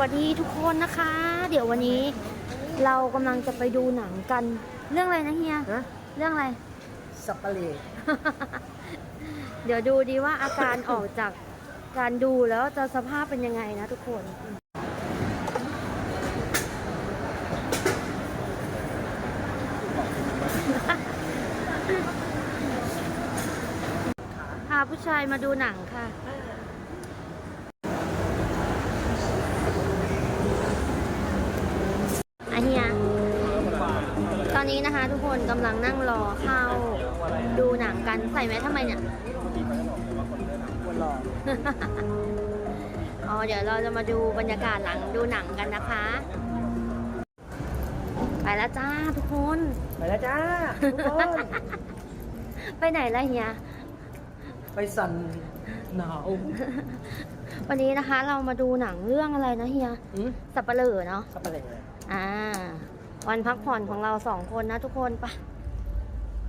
วัสดีทุกคนนะคะ เดี๋ยววันนี้เรากำลังจะไปดูหนังกัน เรื่องอะไรนะเฮียนะเรื่องอะไร สับปะเลกเดี๋ยวดูดีว่าอาการ ออกจากการดูแล้วจะสภาพเป็นยังไงนะทุกคน พาผู้ชายมาดูหนังค่ะอันเนี้ยต อนนี้นะคะ ทุกคนกำลังนั่งรอเข้าดูหนังกันใส่ไหมทำไมเนี่ยคนหล่ออ๋อ เดี๋ยวเราจะมาดูบรรยากาศหลังดูหนังกันนะคะ ไปแล้วจ้าทุกคน ไปแล้วจ้าทุกคนไปไหนล่ะเฮีย ไปสั่นหนาว วันนี้นะคะเรามาดูหนังเรื่องอะไรนะเฮียอืมสับปะเหร่อเนาะ สับปะเลกเลยอ่า วันพักผ่อนของเราสองคนนะทุกคนไป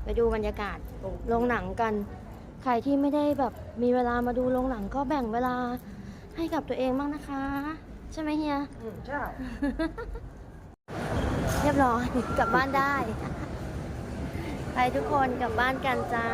ไปดูบรรยากาศโรงหนังกัน ใครที่ไม่ได้แบบมีเวลามาดูโรงหนังก็แบ่งเวลาให้กับตัวเองบ้างนะคะ ใช่ไหมเฮียอืมใช่ เรียบร้อยกลับบ้านได้ ไปทุกคนกลับบ้านกันจ้า